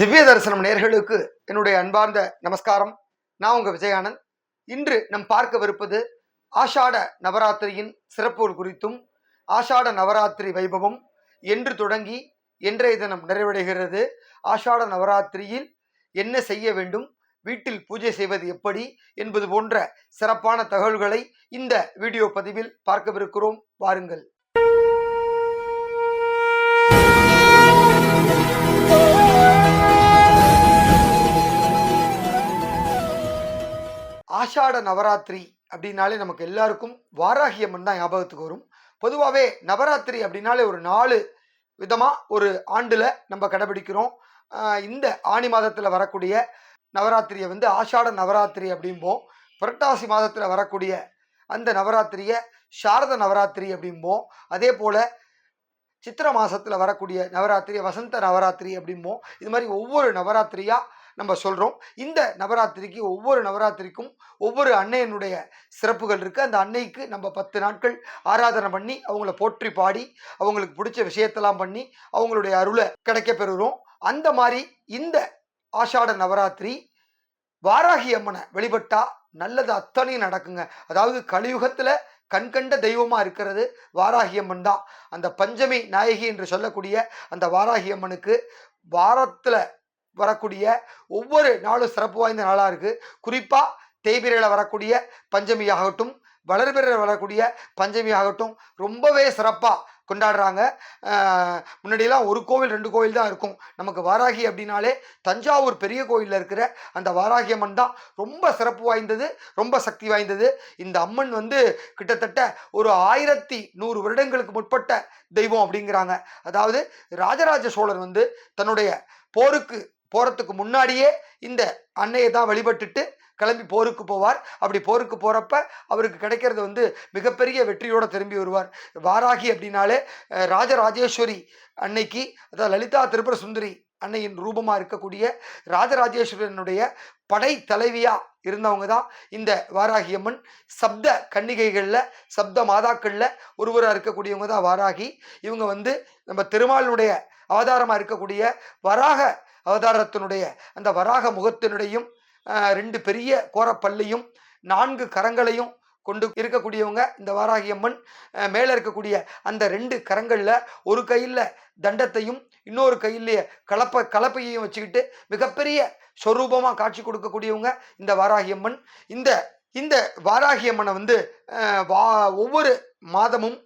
திவ்ய தரிசனம் நேர்களுக்கு என்னுடைய அன்பார்ந்த நமஸ்காரம். நான் உங்க விஜயானந்த். இன்று நம் பார்க்கவிருப்பது ஆஷாட நவராத்திரியின் சிறப்புகள் குறித்தும் ஆஷாட நவராத்திரி வைபவம் என்று தொடங்கி என்றைய தினம் நிறைவடைகிறது. ஆஷாட நவராத்திரியில் என்ன செய்ய வேண்டும் வீட்டில் பூஜை செய்வது எப்படி என்பது போன்ற சிறப்பான தகவல்களை இந்த வீடியோ பதிவில் பார்க்கவிருக்கிறோம். வாருங்கள். ஆஷாட நவராத்திரி அப்படின்னாலே நமக்கு எல்லாருக்கும் வாராகி அம்மன் தான் ஞாபகத்துக்கு வரும். பொதுவாகவே நவராத்திரி அப்படின்னாலே ஒரு நாலு விதமாக ஒரு ஆண்டில் நம்ம கடைபிடிக்கிறோம். இந்த ஆனி மாதத்தில் வரக்கூடிய நவராத்திரியை வந்து ஆஷாட நவராத்திரி அப்படிம்போம். புரட்டாசி மாதத்தில் வரக்கூடிய அந்த நவராத்திரியை சாரத நவராத்திரி அப்படிம்போம். அதே போல் சித்திர மாதத்தில் வரக்கூடிய நவராத்திரி வசந்த நவராத்திரி அப்படிம்போம். இது மாதிரி ஒவ்வொரு நவராத்திரியாக நம்ம சொல்கிறோம் இந்த நவராத்திரிக்கு ஒவ்வொரு நவராத்திரிக்கும் ஒவ்வொரு அன்னையனுடைய சிறப்புகள் இருக்குது அந்த அன்னைக்கு நம்ம பத்து நாட்கள் ஆராதனை பண்ணி அவங்கள போற்றி பாடி அவங்களுக்கு பிடிச்ச விஷயத்தெல்லாம் பண்ணி அவங்களுடைய அருளை கிடைக்க பெறுகிறோம். அந்த மாதிரி இந்த ஆஷாட நவராத்திரி வாராகி அம்மனை வெளிப்பட்டா நல்லது அத்தனையும் நடக்குங்க. அதாவது கலியுகத்தில் கண்கண்ட தெய்வமாக இருக்கிறது வாராகி அம்மன் தான். அந்த பஞ்சமி நாயகி என்று சொல்லக்கூடிய அந்த வாராகி அம்மனுக்கு வாரத்தில் வரக்கூடிய ஒவ்வொரு நாளும் சிறப்பு வாய்ந்த நாளாக இருக்குது குறிப்பாக தேய்பிரையில் வரக்கூடிய பஞ்சமி ஆகட்டும் வளர்பிறையில் வரக்கூடிய பஞ்சமி ஆகட்டும் ரொம்பவே சிறப்பாக கொண்டாடுறாங்க. முன்னாடியெல்லாம் ஒரு கோவில் ரெண்டு கோவில் தான் இருக்கும். நமக்கு வாராகி அப்படின்னாலே தஞ்சாவூர் பெரிய கோயிலில் இருக்கிற அந்த வாராகி அம்மன் தான் ரொம்ப சிறப்பு வாய்ந்தது ரொம்ப சக்தி வாய்ந்தது. இந்த அம்மன் வந்து கிட்டத்தட்ட ஒரு ஆயிரத்தி நூறு வருடங்களுக்கு முற்பட்ட தெய்வம் அப்படிங்கிறாங்க. அதாவது ராஜராஜ சோழன் வந்து தன்னுடைய போருக்கு போகிறதுக்கு முன்னாடியே இந்த அன்னையை தான் வழிபட்டுட்டு கிளம்பி போருக்கு போவார். அப்படி போருக்கு போகிறப்ப அவருக்கு கிடைக்கிறது வந்து மிகப்பெரிய வெற்றியோடு திரும்பி வருவார். வாராகி அப்படின்னாலே ராஜராஜேஸ்வரி அன்னைக்கு அதாவது லலிதா திருபுர சுந்தரி அன்னையின் ரூபமாக இருக்கக்கூடிய ராஜராஜேஸ்வரனுடைய படை தலைவியாக இருந்தவங்க தான் இந்த வாராகி அம்மன். சப்த கன்னிகைகளில் சப்த மாதாக்களில் ஒருவராக இருக்கக்கூடியவங்க தான் வாராகி. இவங்க வந்து நம்ம திருமாலினுடைய அவதாரமாக இருக்கக்கூடிய வராக அவதாரத்தினுடைய அந்த வராக முகத்தினுடையும் ரெண்டு பெரிய கோரப்பல்லையும் நான்கு கரங்களையும் கொண்டு இருக்கக்கூடியவங்க இந்த வாராகி அம்மன் மேலே இருக்கக்கூடிய அந்த ரெண்டு கரங்களில் ஒரு கையில் தண்டத்தையும் இன்னொரு கையிலேயே கலப்ப கலப்பையையும் வச்சுக்கிட்டு மிகப்பெரிய ஸ்வரூபமாக காட்சி கொடுக்கக்கூடியவங்க இந்த வாராகி அம்மன் இந்த இந்த வாராகி அம்மனை வந்து வா ஒவ்வொரு மாதமும்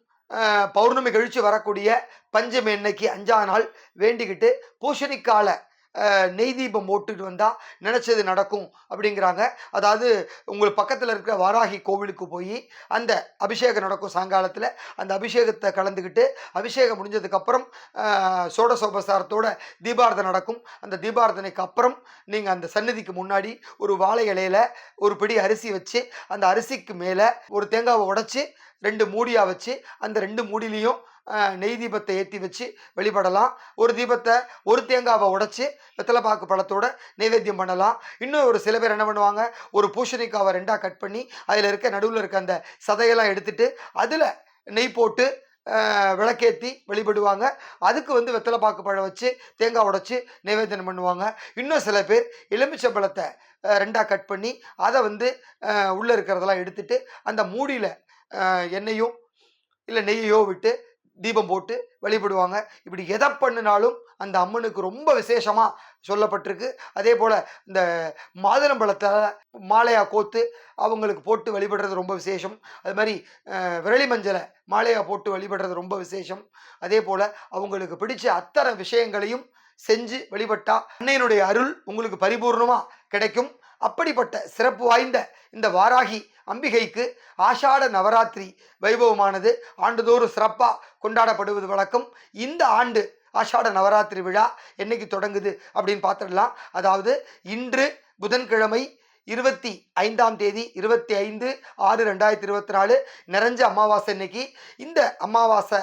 பௌர்ணமி கழித்து வரக்கூடிய பஞ்சமி அன்னைக்கு அஞ்சாம் நாள் வேண்டிக்கிட்டு பூஷணிக்கால நெய் தீபம் போட்டுட்டு வந்தால் நினச்சது நடக்கும் அப்படிங்கிறாங்க. அதாவது உங்களுக்கு பக்கத்தில் இருக்கிற வாராகி கோவிலுக்கு போய் அந்த அபிஷேகம் நடக்கும் சாயங்காலத்தில் அந்த அபிஷேகத்தை கலந்துக்கிட்டு அபிஷேகம் முடிஞ்சதுக்கப்புறம் சோடசோபசாரத்தோட தீபாரதனை நடக்கும். அந்த தீபாரதனைக்கு அப்புறம் நீங்கள் அந்த சன்னதிக்கு முன்னாடி ஒரு வாழை இலையில ஒரு பிடி அரிசி வச்சு அந்த அரிசிக்கு மேலே ஒரு தேங்காவை உடச்சி ரெண்டு மூடியாக வச்சு அந்த ரெண்டு மூடிலையும் நெய் தீபத்தை ஏற்றி வச்சு வழிபடலாம் ஒரு தீபத்தை ஒரு தேங்காவை உடைச்சி வெத்தலைப்பாக்கு பழத்தோட நைவேத்தியம் பண்ணலாம். இன்னும் ஒரு சில பேர் என்ன பண்ணுவாங்க? ஒரு பூசணிக்காவை ரெண்டாக கட் பண்ணி அதில் இருக்க நடுவில் இருக்க அந்த சதையெல்லாம் எடுத்துட்டு அதில் நெய் போட்டு விளக்கேற்றி வழிபடுவாங்க. அதுக்கு வந்து வெத்தலைப்பாக்கு பழம் வச்சு தேங்காய் உடைச்சி நைவேத்தியம் பண்ணுவாங்க. இன்னும் சில பேர் எலுமிச்சம்பழத்தை ரெண்டாக கட் பண்ணி அதை வந்து உள்ளே இருக்கிறதெல்லாம் எடுத்துட்டு அந்த மூடியில் எண்ணெயும் இல்லை நெய்யையோ விட்டு தீபம் போட்டு வழிபடுவாங்க. இப்படி எதை பண்ணினாலும் அந்த அம்மனுக்கு ரொம்ப விசேஷமாக சொல்லப்பட்டிருக்கு. அதே போல் இந்த மாதுளம்பழத்தை மாலையாக கோத்து அவங்களுக்கு போட்டு வழிபடுறது ரொம்ப விசேஷம். அது மாதிரி விரளி விரலி மஞ்சளை மாலையாக போட்டு வழிபடுறது ரொம்ப விசேஷம். அதே போல் அவங்களுக்கு பிடிச்ச அத்தனை விஷயங்களையும் செஞ்சு வழிபட்டா அன்னையினுடைய அருள் உங்களுக்கு பரிபூர்ணமாக கிடைக்கும். அப்படிப்பட்ட சிறப்பு வாய்ந்த இந்த வாராகி அம்பிகைக்கு ஆஷாட நவராத்திரி வைபவமானது ஆண்டுதோறும் சிறப்பாக கொண்டாடப்படுவது வழக்கம். இந்த ஆண்டு ஆஷாட நவராத்திரி விழா என்னைக்கு தொடங்குது அப்படின்னு பார்த்துடலாம். அதாவது இன்று புதன்கிழமை இருபத்தி ஐந்தாம் தேதி இருபத்தி ஐந்து ஆறு ரெண்டாயிரத்தி இருபத்தி நாலு நிறைஞ்ச அமாவாசை இன்னைக்கு இந்த அமாவாசை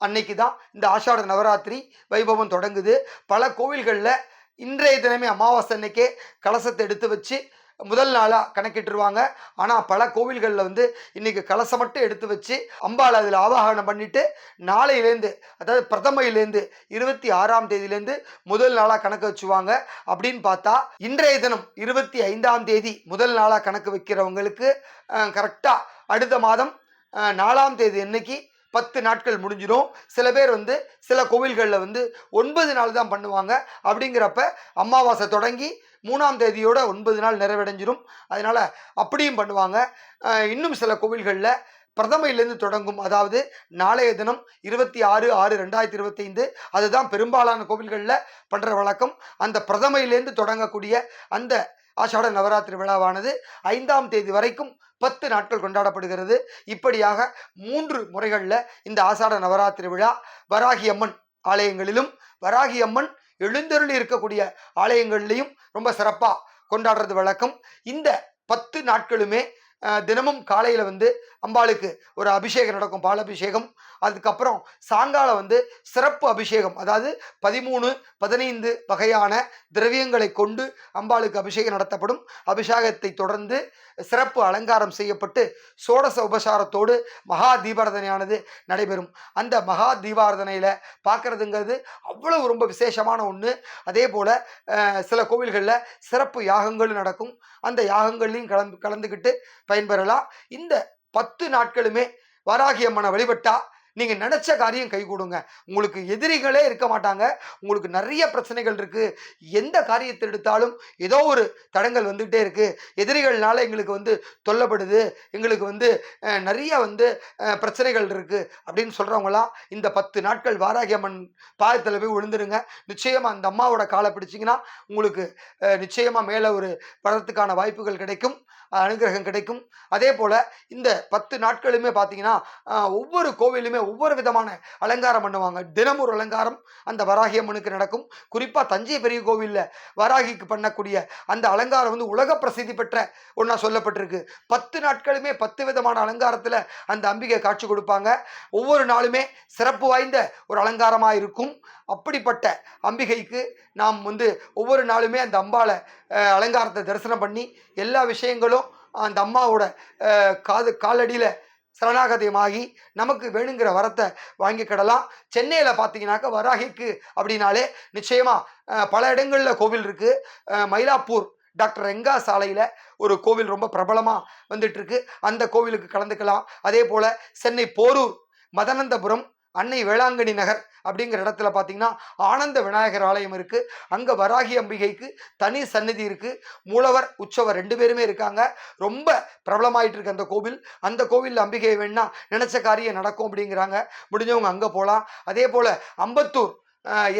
அன்னைக்கு தான் இந்த ஆஷாட நவராத்திரி வைபவம் தொடங்குது. பல கோவில்களில் இன்றைய தினமே அமாவாசை அன்னைக்கே கலசத்தை எடுத்து வச்சு முதல் நாளாக கணக்கிட்டுருவாங்க. ஆனால் பல கோவில்களில் வந்து இன்னைக்கு கலசம் மட்டும் எடுத்து வச்சு அம்பாள் அதில் ஆவாகனம் பண்ணிவிட்டு நாளையிலேருந்து அதாவது பிரதமையிலேருந்து இருபத்தி ஆறாம் தேதியிலேருந்து முதல் நாளாக கணக்கு வச்சுவாங்க. அப்படின்னு பார்த்தா இன்றைய தினம் இருபத்தி ஐந்தாம் தேதி முதல் நாளாக கணக்கு வைக்கிறவங்களுக்கு கரெக்டாக அடுத்த மாதம் நாலாம் தேதி இன்னைக்கு பத்து நாட்கள் முடிஞ்சிடும். சில பேர் வந்து சில கோவில்களில் வந்து ஒன்பது நாள் தான் பண்ணுவாங்க. அப்படிங்கிறப்ப அமாவாசை தொடங்கி மூணாம் தேதியோட ஒன்பது நாள் நிறைவடைஞ்சிடும் அதனால் அப்படியும் பண்ணுவாங்க. இன்னும் சில கோவில்களில் பிரதமையிலேருந்து தொடங்கும். அதாவது நாளைய தினம் இருபத்தி ஆறு ஆறு ரெண்டாயிரத்தி இருபத்தைந்து அதுதான் பெரும்பாலான கோவில்களில் பண்ணுற வழக்கம். அந்த பிரதமையிலேருந்து தொடங்கக்கூடிய அந்த ஆஷாட நவராத்திரி விழாவானது ஐந்தாம் தேதி வரைக்கும் பத்து நாட்கள் கொண்டாடப்படுகிறது. இப்படியாக மூன்று முறைகளில் இந்த ஆசாட நவராத்திரி விழா வராகி அம்மன் ஆலயங்களிலும் வராகி அம்மன் எழுந்தருளி இருக்கக்கூடிய ஆலயங்கள்லையும் ரொம்ப சிறப்பாக கொண்டாடுறது வழக்கம். இந்த பத்து நாட்களுமே தினமும் காலையில் வந்து அம்பாளுக்கு ஒரு அபிஷேகம் நடக்கும் பாலாபிஷேகம் அதுக்கப்புறம் சாயங்காலம் வந்து சிறப்பு அபிஷேகம். அதாவது பதிமூணு பதினைந்து வகையான திரவியங்களை கொண்டு அம்பாளுக்கு அபிஷேகம் நடத்தப்படும். அபிஷேகத்தை தொடர்ந்து சிறப்பு அலங்காரம் செய்யப்பட்டு சோடச உபசாரத்தோடு மகா தீபாரதனையானது நடைபெறும். அந்த மகா தீபாரதனையில் பார்க்கறதுங்கிறது அவ்வளவு ரொம்ப விசேஷமான ஒன்று அதே போல் சில கோவில்களில் சிறப்பு யாகங்களும் நடக்கும். அந்த யாகங்கள்லையும் கலந்து கலந்துக்கிட்டு பயன்பெறலாம். இந்த பத்து நாட்களுமே வராகியம்மனை வழிபட்டா நீங்க நினைச்ச காரியம் கை கொடுங்க. உங்களுக்கு எதிரிகளே இருக்க மாட்டாங்க. உங்களுக்கு நிறைய பிரச்சனைகள் இருக்கு. எந்த காரியத்தை எடுத்தாலும் ஏதோ ஒரு தடங்கள் வந்துகிட்டே இருக்கு. எதிரிகள்னால எங்களுக்கு வந்து தொல்லப்படுது. எங்களுக்கு வந்து நிறைய வந்து பிரச்சனைகள் இருக்கு அப்படின்னு சொல்றவங்களாம் இந்த பத்து நாட்கள் வாராகி அம்மன் பாதத்தில் போய் விழுந்துருங்க. நிச்சயமா அந்த அம்மாவோட காலை பிடிச்சிங்கன்னா உங்களுக்கு நிச்சயமாக நிச்சயமா மேலே ஒரு படத்துக்கான வாய்ப்புகள் கிடைக்கும். அனுகிரகம் கிடைக்கும். அதே போல இந்த பத்து நாட்களுமே பார்த்தீங்கன்னா ஒவ்வொரு கோவிலுமே ஒவ்வொரு விதமான அலங்காரம் பண்ணுவாங்க. தினம் ஒரு அலங்காரம் அந்த வராகி அம்மனுக்கு நடக்கும். குறிப்பாக தஞ்சை பெரிய கோவிலில் வராகிக்கு பண்ணக்கூடிய அந்த அலங்காரம் வந்து உலக பிரசித்தி பெற்ற ஒன்றா சொல்லப்பட்டிருக்கு. பத்து நாட்களுமே பத்து விதமான அலங்காரத்தில் அந்த அம்பிகை காட்சி கொடுப்பாங்க. ஒவ்வொரு நாளுமே சிறப்பு வாய்ந்த ஒரு அலங்காரமாக இருக்கும். அப்படிப்பட்ட அம்பிகைக்கு நாம் வந்து ஒவ்வொரு நாளுமே அந்த அம்பாவை அலங்காரத்தை தரிசனம் பண்ணி எல்லா விஷயங்களும் அந்த அம்மாவோட காது காலடியில் சரணாகதியமாகி நமக்கு வேணுங்கிற வரத்தை வாங்கிக்கிடலாம் சென்னையில் பார்த்தீங்கன்னாக்கா வராகிக்கு அப்படின்னாலே நிச்சயமாக பல இடங்களில் கோவில் இருக்குது மயிலாப்பூர் டாக்டர் ரெங்கா சாலையில் ஒரு கோவில் ரொம்ப பிரபலமாக வந்துட்டுருக்கு அந்த கோவிலுக்கு கலந்துக்கலாம். அதே போல் சென்னை போரூர் மதனந்தபுரம் அன்னை வேளாங்கண்ணி நகர் அப்படிங்கிற இடத்துல பார்த்தீங்கன்னா ஆனந்த விநாயகர் ஆலயம் இருக்குது அங்கே வராகி அம்பிகைக்கு தனி சந்நிதி இருக்குது மூலவர் உற்சவர் ரெண்டு பேருமே இருக்காங்க. ரொம்ப பிரபலமாயிட்டு இருக்கு அந்த கோவில். அந்த கோவிலில் அம்பிகை வேணா நினச்ச காரியம் நடக்கும் அப்படிங்கிறாங்க. முடிஞ்சவங்க அங்கே போகலாம் அதே போல் அம்பத்தூர்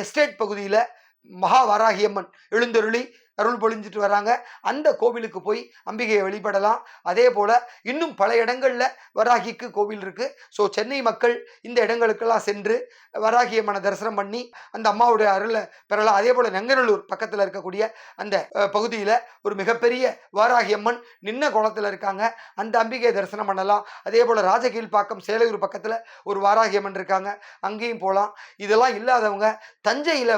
எஸ்டேட் பகுதியில் மகா வராகியம்மன் எழுந்தருளி அருள் பொழிஞ்சிட்டு வராங்க. அந்த கோவிலுக்கு போய் அம்பிகையை வழிபடலாம். அதே போல் இன்னும் பல இடங்களில் வராகிக்கு கோவில் இருக்குது ஸோ சென்னை மக்கள் இந்த இடங்களுக்கெல்லாம் சென்று வராகி அம்மனை தரிசனம் பண்ணி அந்த அம்மாவுடைய அருளை பெறலாம். அதே போல் நங்கநல்லூர் பக்கத்தில் இருக்கக்கூடிய அந்த பகுதியில் ஒரு மிகப்பெரிய வாராகி அம்மன் நின்ன குளத்தில் இருக்காங்க. அந்த அம்பிகையை தரிசனம் பண்ணலாம். அதே போல் ராஜகீழ்பாக்கம் சேலையூர் பக்கத்தில் ஒரு வாராகி அம்மன் இருக்காங்க. அங்கேயும் போகலாம் இதெல்லாம் இல்லாதவங்க தஞ்சையில்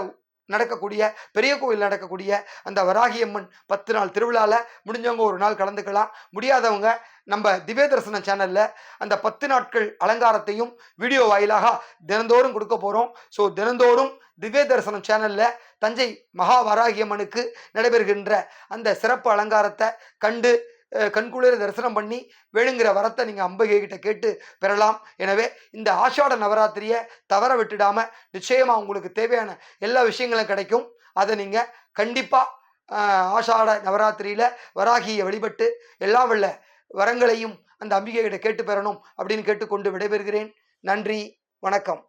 நடக்கக்கூடிய பெரிய கோவில் நடக்கக்கூடிய அந்த வராகியம்மன் பத்து நாள் திருவிழாவில் முடிஞ்சவங்க ஒரு நாள் கலந்துக்கலாம். முடியாதவங்க நம்ம திவ்ய தரிசனம் சேனலில் அந்த பத்து நாட்கள் அலங்காரத்தையும் வீடியோ வாயிலாக தினந்தோறும் கொடுக்க போகிறோம் ஸோ தினந்தோறும் திவ்ய தரிசனம் சேனலில் தஞ்சை மகா அம்மனுக்கு நடைபெறுகின்ற அந்த சிறப்பு அலங்காரத்தை கண்டு கண்குளிர தரிசனம் பண்ணி வேணுங்கிற வரத்தை நீங்கள் அம்பிகை கிட்ட கேட்டு பெறலாம். எனவே இந்த ஆஷாட நவராத்திரியை தவற விட்டுடாமல் நிச்சயமாக உங்களுக்கு தேவையான எல்லா விஷயங்களும் கிடைக்கும். அதை நீங்கள் கண்டிப்பாக ஆஷாட நவராத்திரியில் வராகியை வழிபட்டு எல்லா உள்ள வரங்களையும் அந்த அம்பிகை கிட்ட கேட்டு பெறணும் அப்படின்னு கேட்டுக்கொண்டு விடைபெறுகிறேன். நன்றி வணக்கம்.